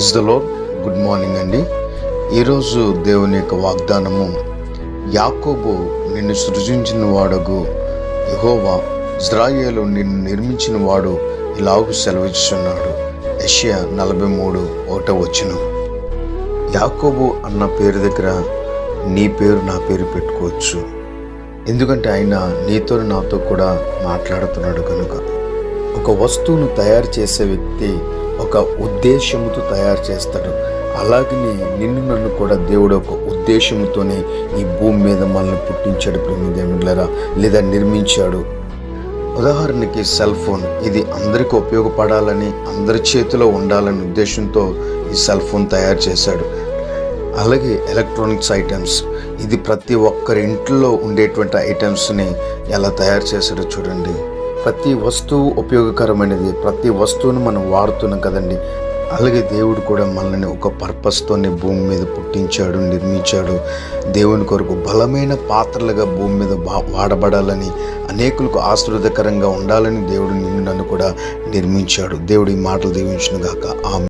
Praise the Lord good morning అండి. ఈరోజు దేవుని యొక్క వాగ్దానము యాకోబు నిన్ను సృజించిన వాడగు యహోవా ఇజ్రాయేలు నిన్ను నిర్మించిన వాడు ఇలాగు సెలవిస్తున్నాడు యెషయా నలభై మూడు ఒకటో వచ్చును యాకోబు అన్న పేరు దగ్గర నీ పేరు నా పేరు పెట్టుకోవచ్చు. ఎందుకంటే ఆయన నీతో నాతో కూడా మాట్లాడుతున్నాడు కనుక. ఒక వస్తువును తయారు చేసే వ్యక్తి ఒక ఉద్దేశముతో తయారు చేస్తాడు. అలాగనే నిన్ను నన్ను కూడా దేవుడు ఒక ఉద్దేశంతోనే ఈ భూమి మీద మనల్ని పుట్టించాడు ప్రేమ దేవుళ్ళరా లేదా నిర్మించాడు. ఉదాహరణకి సెల్ ఫోన్. ఇది అందరికీ ఉపయోగపడాలని అందరి చేతిలో ఉండాలనే ఉద్దేశంతో ఈ సెల్ ఫోన్ తయారు చేశాడు. అలాగే ఎలక్ట్రానిక్స్ ఐటమ్స్. ఇది ప్రతి ఒక్కరి ఇంట్లో ఉండేటువంటి ఐటమ్స్ని ఎలా తయారు చేశాడో చూడండి. ప్రతి వస్తువు ఉపయోగకరమైనది. ప్రతి వస్తువును మనం వాడుతున్నాం కదండి. అలాగే దేవుడు కూడా మనల్ని ఒక పర్పస్తోనే భూమి మీద పుట్టించాడు నిర్మించాడు. దేవుని కొరకు బలమైన పాత్రలుగా భూమి మీద వాడబడాలని అనేకులకు ఆశీర్వదకరంగా ఉండాలని దేవుడు నిన్ను నన్ను కూడా నిర్మించాడు. దేవుడి మాటలు దీవించినగాక. ఆమె